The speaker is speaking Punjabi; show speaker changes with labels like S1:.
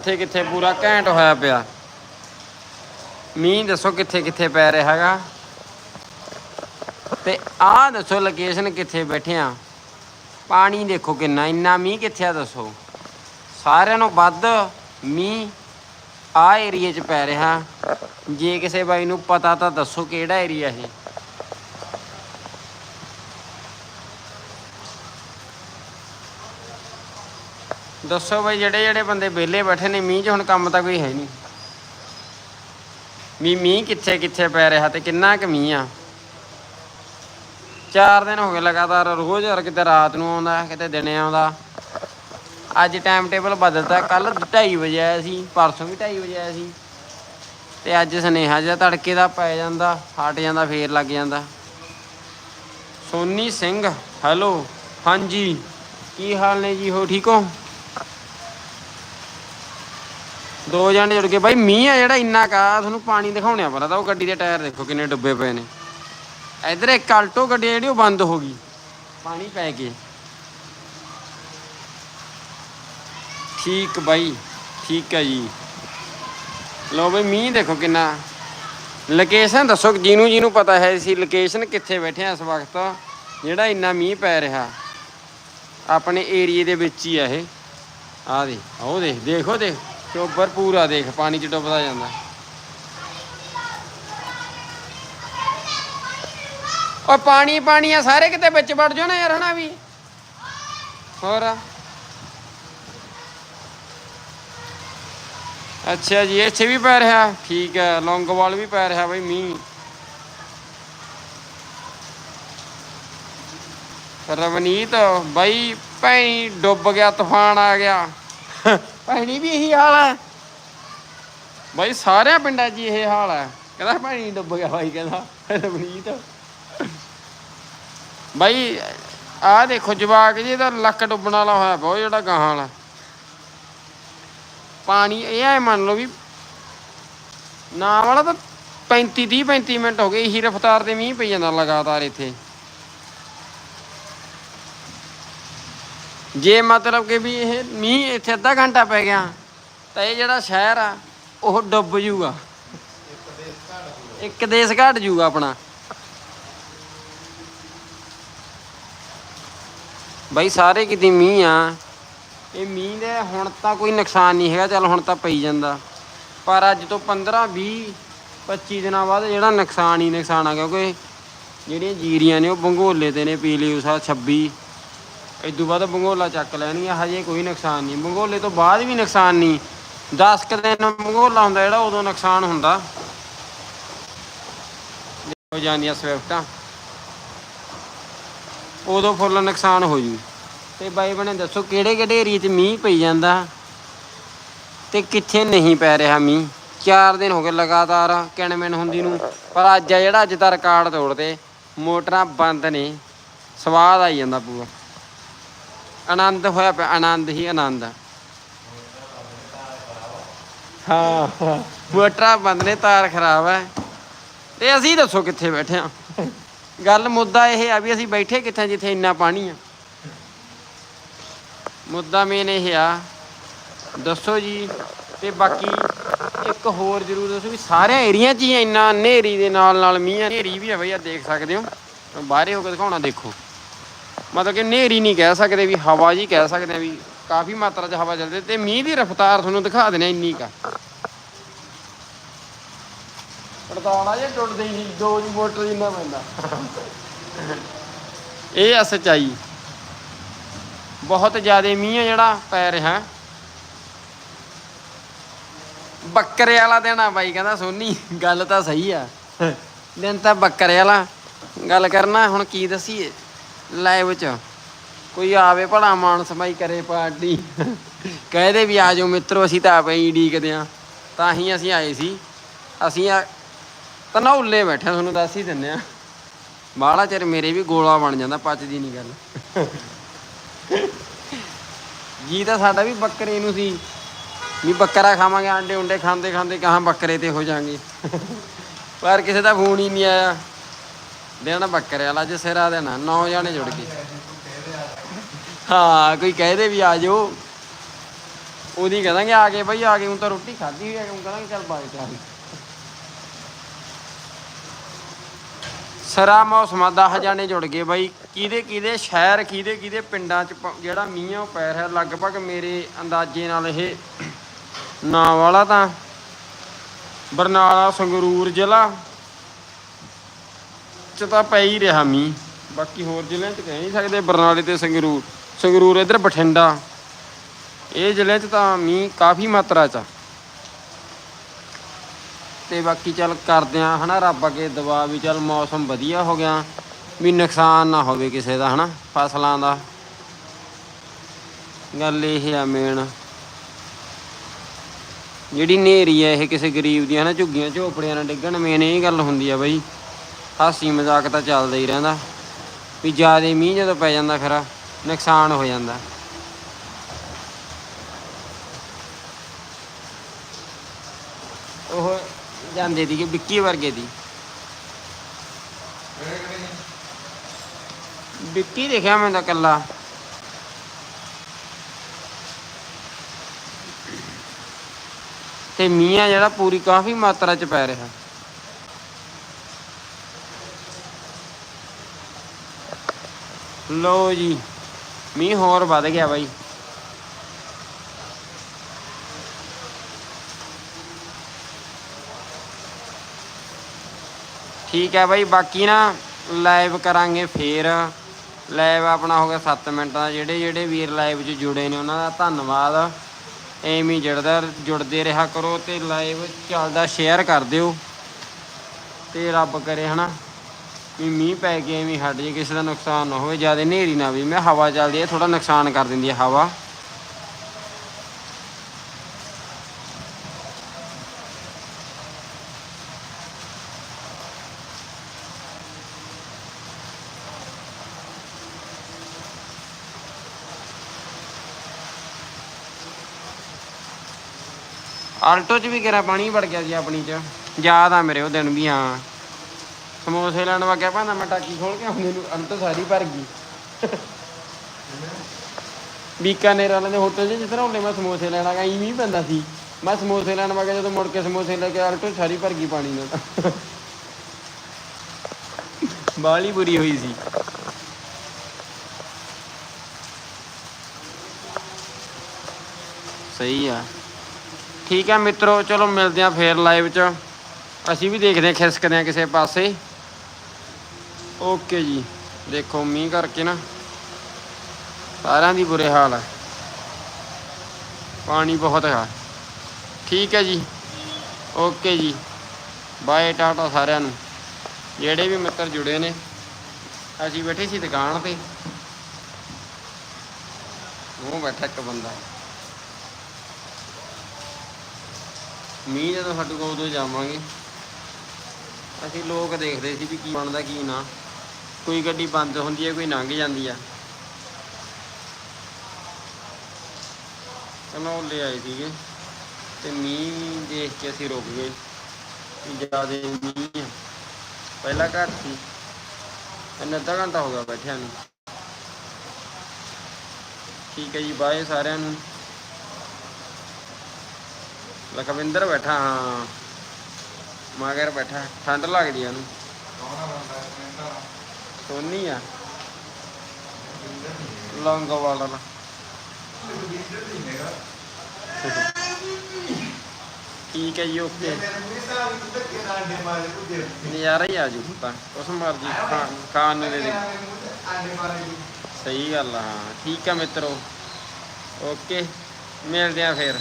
S1: ਕਿੱਥੇ ਕਿੱਥੇ ਪੂਰਾ ਘੈਂਟ ਹੋਇਆ ਪਿਆ। ਮੀਂਹ ਦੱਸੋ ਕਿੱਥੇ ਕਿੱਥੇ ਪੈ ਰਿਹਾ ਹੈਗਾ। ਤੇ ਆਹ ਦੱਸੋ ਲੋਕੇਸ਼ਨ ਕਿੱਥੇ ਬੈਠੇ ਆ ਪਾਣੀ ਦੇਖੋ ਕਿੰਨਾ, ਇੰਨਾ ਮੀਂਹ ਕਿੱਥੇ ਆ ਦੱਸੋ। ਸਾਰਿਆਂ ਨੂੰ ਵੱਧ ਮੀਂਹ ਆ ਏਰੀਏ 'ਚ ਪੈ ਰਿਹਾ। ਜੇ ਕਿਸੇ ਬਾਈ ਨੂੰ ਪਤਾ ਤਾਂ ਦੱਸੋ ਕਿਹੜਾ ਏਰੀਆ ਇਹ। ਦੱਸੋ ਬਈ, ਜਿਹੜੇ ਜਿਹੜੇ ਬੰਦੇ ਵਿਹਲੇ ਬੈਠੇ ਨੇ, ਮੀਂਹ 'ਚ ਹੁਣ ਕੰਮ ਤਾਂ ਕੋਈ ਹੈ ਨਹੀਂ। ਵੀ ਮੀਂਹ ਕਿੱਥੇ ਕਿੱਥੇ ਪੈ ਰਿਹਾ ਤੇ ਕਿੰਨਾ ਕੁ ਮੀਂਹ ਆ? ਚਾਰ ਦਿਨ ਹੋ ਗਏ ਲਗਾਤਾਰ, ਰੋਜ਼ ਹਰ ਕਿਤੇ ਰਾਤ ਨੂੰ ਆਉਂਦਾ, ਕਿਤੇ ਦਿਨੇ ਆਉਂਦਾ। ਅੱਜ ਟਾਈਮ ਟੇਬਲ ਬਦਲਤਾ ਕੱਲ 2:30 ਵਜੇ ਆਇਆ ਸੀ, ਪਰਸੋਂ ਵੀ 2:30 ਵਜੇ ਆਇਆ ਸੀ। ਤੇ ਅੱਜ ਸੁਨੇਹਾ ਜਿਹਾ ਤੜਕੇ ਦਾ ਪੈ ਜਾਂਦਾ, ਹਟ ਜਾਂਦਾ, ਫੇਰ ਲੱਗ ਜਾਂਦਾ। ਸੋਨੀ ਸਿੰਘ ਹੈਲੋ ਹਾਂਜੀ, ਕੀ ਹਾਲ ਨੇ ਜੀ ਹੋ ਠੀਕ ਹੋ? ਦੋ ਜਣੇ ਜੁੜ ਕੇ ਬਾਈ, ਮੀਂਹ ਆ ਜਿਹੜਾ ਇੰਨਾ ਕਾ ਤੁਹਾਨੂੰ ਪਾਣੀ ਦਿਖਾਉਣਿਆ ਪਤਾ ਤਾਂ ਉਹ ਗੱਡੀ ਦੇ ਟਾਇਰ ਦੇਖੋ ਕਿੰਨੇ ਡੁੱਬੇ ਪਏ ਨੇ। ਇਧਰ ਇੱਕ ਆਲਟੋ ਗੱਡੀ ਜਿਹੜੀ, ਉਹ ਬੰਦ ਹੋ ਗਈ। ਪਾਣੀ ਪੈ ਕੇ ਠੀਕ ਬਾਈ, ਠੀਕ ਹੈ ਜੀ। ਲਓ ਬਈ, ਮੀਂਹ ਦੇਖੋ ਕਿੰਨਾ। ਲੋਕੇਸ਼ਨ ਦੱਸੋ ਜਿਹਨੂੰ ਜਿਹਨੂੰ ਪਤਾ ਹੈ ਸੀ, ਲੋਕੇਸ਼ਨ ਕਿੱਥੇ ਬੈਠੇ ਆ ਇਸ ਵਕਤ, ਜਿਹੜਾ ਇੰਨਾ ਮੀਂਹ ਪੈ ਰਿਹਾ। ਆਪਣੇ ਏਰੀਏ ਦੇ ਵਿੱਚ ਹੀ ਆ ਇਹ। ਆ ਦੇ ਉਹ ਦੇਖ, ਦੇਖੋ ਦੇਖ। ਚੋਬਰ ਪੂਰਾ ਦੇਖ, ਪਾਣੀ ਚ ਡੁੱਬਦਾ ਜਾਂਦਾ। ਓ ਪਾਣੀ ਪਾਣੀ ਆ, ਸਾਰੇ ਕਿਤੇ ਵਿੱਚ ਵੜ ਜਾਓ ਨਾ ਯਾਰ, ਹਨਾ ਵੀ। ਹੋਰ ਅੱਛਾ ਜੀ, ਇੱਥੇ ਵੀ ਪੈ ਰਿਹਾ। ਠੀਕ ਹੈ ਲੌਂਗੋਵਾਲ ਵੀ ਪੈ ਰਿਹਾ ਬਈ, ਮੀਂਹ। ਰਵਨੀਤ, ਬਾਈ ਭੈਣੀ, ਡੁੱਬ ਗਿਆ, ਤੂਫਾਨ ਆ ਗਿਆ। ਭੈਣੀ ਵੀ ਇਹੀ ਹਾਲ ਹੈ ਬਾਈ, ਸਾਰਿਆਂ ਪਿੰਡਾਂ 'ਚ ਹੀ ਇਹ ਹਾਲ ਹੈ ਕਹਿੰਦਾ ਭੈਣੀ ਡੁੱਬ ਗਿਆ ਬਾਈ, ਕਹਿੰਦਾ। ਰਵਨੀਤ ਬਾਈ, ਆਹ ਦੇਖੋ ਜਵਾਕ ਜੀ ਦਾ ਲੱਕ ਡੁੱਬਣ ਵਾਲਾ ਹੋਇਆ ਬਹੁਤ, ਜਿਹੜਾ ਗਾਹਾਂ ਵਾਲਾ। ਪਾਣੀ, ਇਹ ਐ ਮੰਨ ਲਓ ਵੀ ਨਾ ਵਾਲਾ ਤਾਂ 35 30 35 ਮਿੰਟ ਹੋ ਗਏ, ਇਹੀ ਰਫਤਾਰ ਤੇ ਮੀਂਹ ਪਈ ਜਾਂਦਾ ਲਗਾਤਾਰ ਇੱਥੇ। ਜੇ ਮਤਲਬ ਕਿ ਵੀ ਇਹ ਮੀਂਹ ਇੱਥੇ ਅੱਧਾ ਘੰਟਾ ਪੈ ਗਿਆ, ਤਾਂ ਇਹ ਜਿਹੜਾ ਸ਼ਹਿਰ ਆ, ਉਹ ਡੁੱਬ ਜੂਗਾ। ਇੱਕ ਦੇਸ਼ ਘਟ ਜੂਗਾ ਆਪਣਾ। ਬਾਈ ਸਾਰੇ ਕਿਤੇ ਮੀਂਹ ਆ, ਇਹ ਮੀਂਹ ਦੇ ਹੁਣ ਤਾਂ ਕੋਈ ਨੁਕਸਾਨ ਨਹੀਂ ਹੈਗਾ, ਚੱਲ ਹੁਣ ਤਾਂ ਪਈ ਜਾਂਦਾ। ਪਰ ਅੱਜ ਤੋਂ 15 20 25 ਦਿਨਾਂ ਬਾਅਦ ਜਿਹੜਾ ਨੁਕਸਾਨ ਹੀ ਨੁਕਸਾਨ ਆ, ਕਿਉਂਕਿ ਜਿਹੜੀਆਂ ਜੀਰੀਆਂ ਨੇ ਉਹ ਬੰਗੋਲੇ ਤੇ ਨੇ, ਪੀਲੀ ਉਸਾ 26 ਇਦੋਂ ਬਾਅਦ ਬੰਗੋਲਾ ਚੱਕ ਲੈਣਗੀਆਂ ਹਜੇ ਕੋਈ ਨੁਕਸਾਨ ਨਹੀਂ। ਬੰਗੋਲੇ ਤੋਂ ਬਾਅਦ ਵੀ ਨੁਕਸਾਨ ਨਹੀਂ। 10 ਕੁ ਦਿਨ ਬੰਗੋਲਾ ਹੁੰਦਾ ਜਿਹੜਾ, ਉਦੋਂ ਨੁਕਸਾਨ ਹੁੰਦਾ। ਹੋ ਜਾਂਦੀਆਂ ਸਵਿਫਟਾਂ। ਉਦੋਂ ਫੁੱਲ ਨੁਕਸਾਨ ਹੋ ਜੂ। ਤੇ ਬਾਈ ਬਣੇ, ਦੱਸੋ ਕਿਹੜੇ ਕਿਹੜੇ ਏਰੀਏ 'ਚ ਮੀਂਹ ਪਈ ਜਾਂਦਾ? ਤੇ ਕਿੱਥੇ ਨਹੀਂ ਪੈ ਰਿਹਾ ਮੀਂਹ? ਚਾਰ ਦਿਨ ਹੋ ਗਏ ਲਗਾਤਾਰ ਕਿਣਮਿਣ ਹੁੰਦੀ ਨੂੰ। ਪਰ ਅੱਜ ਆ ਜਿਹੜਾ, ਅੱਜ ਦਾ ਰਿਕਾਰਡ ਤੋੜਦੇ। ਮੋਟਰਾਂ ਬੰਦ ਨੇ। ਸਵਾਦ ਆਈ ਜਾਂਦਾ ਪੂਰਾ। ਆਨੰਦ ਹੋਇਆ ਪਿਆ, ਆਨੰਦ ਹੀ ਆਨੰਦ। ਹਾਂ ਮੋਟਰਾਂ ਬੰਦ ਨੇ ਤਾਰ ਖਰਾਬ ਹੈ ਤੇ ਅਸੀਂ ਦੱਸੋ ਕਿੱਥੇ ਬੈਠੇ ਆ? ਗੱਲ ਮੁੱਦਾ ਇਹ ਆ ਵੀ ਅਸੀਂ ਬੈਠੇ ਕਿੱਥੇ ਜਿੱਥੇ ਇੰਨਾ ਪਾਣੀ ਆ। ਮੁੱਦਾ ਮੇਨ ਇਹ ਆ, ਦੱਸੋ ਜੀ, ਤੇ ਬਾਕੀ ਇੱਕ ਹੋਰ ਜ਼ਰੂਰ ਦੱਸੋ ਵੀ ਸਾਰਿਆਂ ਏਰੀਆ 'ਚ ਹੀ ਇੰਨਾ ਹਨੇਰੀ ਦੇ ਨਾਲ ਨਾਲ ਮੀਂਹ ਆ। ਹਨੇਰੀ ਵੀ ਆ ਬਈ ਆ ਦੇਖ ਸਕਦੇ ਹੋ। ਬਾਹਰੇ ਹੋ ਕੇ ਦਿਖਾਉਣਾ, ਦੇਖੋ। ਮਤਲਬ ਕਿ ਹਨੇਰੀ ਨਹੀਂ ਕਹਿ ਸਕਦੇ ਵੀ ਹਵਾ ਜੀ ਕਹਿ ਸਕਦੇ ਆ ਵੀ ਕਾਫੀ ਮਾਤਰਾ 'ਚ ਹਵਾ ਚੱਲਦੀ ਤੇ ਮੀਂਹ ਦੀ ਰਫ਼ਤਾਰ ਤੁਹਾਨੂੰ ਦਿਖਾ ਦਿੰਦੇ ਇੰਨੀ ਕਾ ਪੜਤਾਉਣਾ ਜੇ ਟੁੱਟਦੇ ਹੀ ਨਹੀਂ ਦੋ ਜੀ ਮੋਟਰ ਜਿੰਨਾ ਪੈਂਦਾ। ਇਹ ਆ ਸੱਚਾਈ ਬਹੁਤ ਜ਼ਿਆਦਾ ਮੀਂਹ ਆ ਜਿਹੜਾ ਪੈ ਰਿਹਾ। ਬੱਕਰੇ ਵਾਲਾ ਦਿਨ ਆ ਬਾਈ ਕਹਿੰਦਾ ਸੋਨੀ ਗੱਲ ਤਾਂ ਸਹੀ ਆ। ਦਿਨ ਤਾਂ ਬੱਕਰੇ ਵਾਲਾ। ਗੱਲ ਕਰਨਾ ਹੁਣ ਕੀ ਦਸੀਏ? ਲਾਈਵ ਚ। ਕੋਈ ਆਵੇ ਭਲਾ ਮਾਨ ਸਮਾਈ ਕਰੇ ਪਾਰਟੀ। ਕਹਦੇ ਵੀ ਆ ਜਾਓ ਮਿੱਤਰੋ, ਅਸੀਂ ਤਾਂ ਆਪੇ ਹੀ ਡੀਕਦੇ ਆ। ਤਾਂ ਹੀ ਅਸੀਂ ਆਏ ਸੀ। ਅਸੀਂ ਆ ਤਨੌਲੇ ਬੈਠੇ ਤੁਹਾਨੂੰ ਦੱਸ ਹੀ ਦਿੰਨੇ ਆ। ਬਾਹਲਾ ਚਿਰ ਮੇਰੇ ਵੀ ਗੋਲਾ ਬਣ ਜਾਂਦਾ, ਪਚਦੀ ਨਹੀਂ ਗੱਲ। ਜੀ ਤਾਂ ਸਾਡਾ ਵੀ ਬੱਕਰੇ ਨੂੰ ਸੀ। ਵੀ ਬੱਕਰਾ ਖਾਵਾਂਗੇ ਆਂਡੇ ਉਂਡੇ ਖਾਂਦੇ ਖਾਂਦੇ ਕਹਾਂ ਬੱਕਰੇ ਤੇ ਹੋ ਜਾਾਂਗੇ। ਪਰ ਕਿਸੇ ਦਾ ਫੋਨ ਹੀ ਨਹੀਂ ਆਇਆ। ਦੇਣਾ ਬੱਕਰੇ ਵਾਲਾ ਸਿਰਾ ਦੇਣਾ, ਨੌ ਜਾਣੇ ਜੁੜ ਕੇ। ਹਾਂ, ਕੋਈ ਕਹਿ ਦੇ ਵੀ ਆ ਜਾਓ। ਉਹਦੀ ਕਹਾਂਗੇ, ਆ ਗਏ ਬਈ, ਆ ਗਏ, ਹੁਣ ਤਾਂ ਰੋਟੀ ਖਾਧੀ ਹੋਈ ਹੈ ਹੁਣ ਕਹਾਂਗੇ ਚੱਲ ਬਾਈ ਚੱਲ ਸਰਾ ਮੌਸਮਾਂ 10 ਜਾਣੇ ਜੁੜ ਗਏ ਬਾਈ। ਕਿਹਦੇ ਕਿਹਦੇ ਸ਼ਹਿਰ, ਕਿਹਦੇ ਕਿਹਦੇ ਪਿੰਡਾਂ ਚ ਜਿਹੜਾ ਮੀਂਹ ਆ, ਉਹ ਪੈ ਰਿਹਾ। ਲਗਭਗ ਮੇਰੇ ਅੰਦਾਜ਼ੇ ਨਾਲ ਇਹ ਨਾਂ ਵਾਲਾ ਤਾਂ ਬਰਨਾਲਾ, ਸੰਗਰੂਰ ਜ਼ਿਲ੍ਹਾ। ਚ ਤਾਂ ਪੈ ਹੀ ਰਿਹਾ ਮੀਂਹ। ਬਾਕੀ ਹੋਰ ਜ਼ਿਲ੍ਹਿਆਂ ਚ ਕਹਿ ਨਹੀਂ ਸਕਦੇ, ਬਰਨਾਲੇ ਤੇ ਸੰਗਰੂਰ। ਸੰਗਰੂਰ ਇਧਰ ਬਠਿੰਡਾ। ਇਹ ਜ਼ਿਲ੍ਹੇ ਚ ਤਾਂ ਮੀਂਹ ਕਾਫੀ ਮਾਤਰਾ ਚ ਤੇ ਬਾਕੀ ਚੱਲ ਕਰਦੇ ਆ, ਹਨਾ, ਰੱਬ ਅੱਗੇ ਦੁਆ ਵੀ ਚੱਲ ਮੌਸਮ ਵਧੀਆ ਹੋ ਗਿਆ। ਵੀ ਨੁਕਸਾਨ ਨਾ ਹੋਵੇ ਕਿਸੇ ਦਾ, ਹਨਾ, ਫਸਲਾਂ ਦਾ। ਗੱਲ ਇਹ ਆ ਮੇਨ। ਜਿਹੜੀ ਨੇਰੀ ਹੈ ਇਹ ਕਿਸੇ ਗਰੀਬ ਦੀਆਂ ਹਨਾ, ਝੁੱਗੀਆਂ ਝੋਪੜੀਆਂ ਨਾਲ ਡਿੱਗਣ ਮੇਨ ਇਹ ਗੱਲ ਹੁੰਦੀ ਆ ਬਈ। ਹਾਸੀ ਮਜ਼ਾਕ ਤਾਂ ਚੱਲਦਾ ਹੀ ਰਹਿੰਦਾ। ਵੀ ਜ਼ਿਆਦਾ ਮੀਂਹ ਜਦੋਂ ਪੈ ਜਾਂਦਾ ਖਰਾ ਨੁਕਸਾਨ ਹੋ ਜਾਂਦਾ। ਉਹ ਜਾਂਦੇ ਦੀ ਵਿੱਕੀ ਵਰਗੇ ਦੀ। ਵਿੱਕੀ ਦੇਖਿਆ ਮੈਂ ਤਾਂ ਕੱਲਾ ਤੇ ਮੀਂਹ ਆ ਜਿਹੜਾ ਪੂਰੀ ਕਾਫੀ ਮਾਤਰਾ ਚ ਪੈ ਰਿਹਾ। ਲੋ ਜੀ, ਮੀਂਹ ਹੋਰ ਵੱਧ ਗਿਆ ਬਾਈ। ਠੀਕ ਹੈ ਬਾਈ, ਬਾਕੀ ਨਾ ਲਾਈਵ ਕਰਾਂਗੇ ਫੇਰ। ਲਾਈਵ ਆਪਣਾ ਹੋ ਗਿਆ 7 ਮਿੰਟਾਂ ਦਾ, ਜਿਹੜੇ ਜਿਹੜੇ ਵੀਰ ਲਾਈਵ 'ਚ ਜੁੜੇ ਨੇ ਉਹਨਾਂ ਦਾ ਧੰਨਵਾਦ। ਐਵੇਂ ਹੀ ਜੁੜਦਾ, ਜੁੜਦੇ ਰਿਹਾ ਕਰੋ ਤੇ ਲਾਈਵ ਚੱਲਦਾ ਸ਼ੇਅਰ ਕਰ ਦਿਓ। ਤੇ ਰੱਬ ਕਰੇ, ਹਨਾ। ਵੀ ਮੀਂਹ ਪੈ ਕੇ ਐਵੇਂ ਹਟ ਜੇ, ਕਿਸੇ ਦਾ ਨੁਕਸਾਨ ਨਾ ਹੋਵੇ, ਜ਼ਿਆਦਾ ਹਨੇਰੀ ਨਾ ਵੀ ਮੈਂ ਹਵਾ ਚੱਲਦੀ ਹੈ ਥੋੜਾ ਨੁਕਸਾਨ ਕਰ ਦਿੰਦੀ ਹੈ ਹਵਾ। ਆਲਟੋ 'ਚ ਵੀ ਕਿਹੜਾ ਪਾਣੀ ਵੜ ਗਿਆ ਜੀ ਆਪਣੀ 'ਚ? ਯਾਦ ਆ ਮੇਰੇ ਉਹ ਦਿਨ ਵੀ, ਹਾਂ। ਸਮੋਸੇ ਲੈਣ ਵਗਿਆ ਭਾਂਦਾ ਮੈਂ ਟਾਕੀ ਖੋਲ ਕੇ ਆਉਂਦੇ ਨੂੰ ਆਲਟੋ ਸਾਰੀ ਭਰ ਗਈ। ਬੀਕਾਨੇਰ ਵਾਲਿਆਂ ਦੇ ਹੋਟਲ 'ਚ ਜਿਸ ਤਰ੍ਹਾਂ ਹੁੰਦੇ ਮੈਂ ਸਮੋਸੇ ਲੈਣਾ ਗਾ ਇਵੇਂ ਹੀ ਪੈਂਦਾ ਸੀ। ਮੈਂ ਸਮੋਸੇ ਲੈਣ ਵਗਿਆ ਜਦੋਂ ਮੁੜ ਕੇ ਸਮੋਸੇ ਲੈ ਕੇ ਆਲਟੋ ਸਾਰੀ ਭਰ ਗਈ ਪਾਣੀ ਨਾਲ। ਬਾਲੀ ਬੁਰੀ ਹੋਈ ਸੀ। ਸਹੀ ਆ। ਠੀਕ ਹੈ ਮਿੱਤਰੋ, ਚਲੋ ਮਿਲਦੇ ਆ ਫੇਰ ਲਾਈਵ 'ਚ। ਅਸੀਂ ਵੀ ਦੇਖਦੇ ਆ, ਖਿਸਕਦੇ ਆ ਕਿਸੇ ਪਾਸੇ। ਓਕੇ ਜੀ। ਦੇਖੋ, ਮੀਂਹ ਕਰਕੇ ਨਾ ਸਾਰਿਆਂ ਦੀ ਬੁਰੇ ਹਾਲ ਹੈ ਪਾਣੀ ਬਹੁਤ ਹੈ ਠੀਕ ਹੈ ਜੀ। ਓਕੇ ਜੀ। ਬਾਏ, ਟਾਟਾ ਸਾਰਿਆਂ ਨੂੰ। ਜਿਹੜੇ ਵੀ ਮਿੱਤਰ ਜੁੜੇ ਨੇ, ਅਸੀਂ ਬੈਠੇ ਸੀ ਦੁਕਾਨ ਤੇ। ਉਹ ਬੈਠਾ ਇੱਕ ਬੰਦਾ। ਮੀਂਹ ਜਦੋਂ ਸਾਡੇ ਕੋਲ ਉਦੋਂ ਜਾਵਾਂਗੇ, ਅਸੀਂ ਲੋਕ ਦੇਖਦੇ ਸੀ ਵੀ ਕੀ ਬਣਦਾ, ਕੀ ਨਾ। ਕੋਈ ਗੱਡੀ ਬੰਦ ਹੁੰਦੀ ਹੈ, ਕੋਈ ਲੰਘ ਜਾਂਦੀ ਆ। ਕਨੌਲੇ ਆਏ ਸੀਗੇ। ਤੇ ਮੀਂਹ ਦੇਖ ਕੇ ਅਸੀਂ ਰੁਕ ਗਏ। ਵੀ ਮੀਂਹ ਆ। ਪਹਿਲਾਂ ਘੱਟ ਸੀ। ਇੰਨਾ ਅੱਧਾ ਘੰਟਾ ਹੋ ਗਿਆ ਬੈਠਿਆਂ ਨੂੰ। ਠੀਕ ਹੈ ਜੀ, ਬਾਏ ਸਾਰਿਆਂ ਨੂੰ। ਲਖਵਿੰਦਰ ਬੈਠਾ, ਹਾਂ। ਮਗਰ ਬੈਠਾ। ਠੰਡ ਲੱਗਦੀ ਆ ਉਹਨੂੰ। ਸੋਨੀ ਆ। ਲੌਂਗੋ ਵਾਲਾ ਨਾ। ਠੀਕ ਹੈ ਜੀ, ਓਕੇ। ਨਜ਼ਾਰਾ ਹੀ ਆ ਜੂ ਤਾਂ ਉਸ ਮਰਜ਼ੀ ਖਾਣ ਖਾਣ ਨੂੰ ਦੇ ਦੇ। ਸਹੀ ਗੱਲ ਆ, ਹਾਂ। ਠੀਕ ਆ ਮਿੱਤਰੋ। ਓਕੇ, ਮਿਲਦੇ ਆ ਫੇਰ।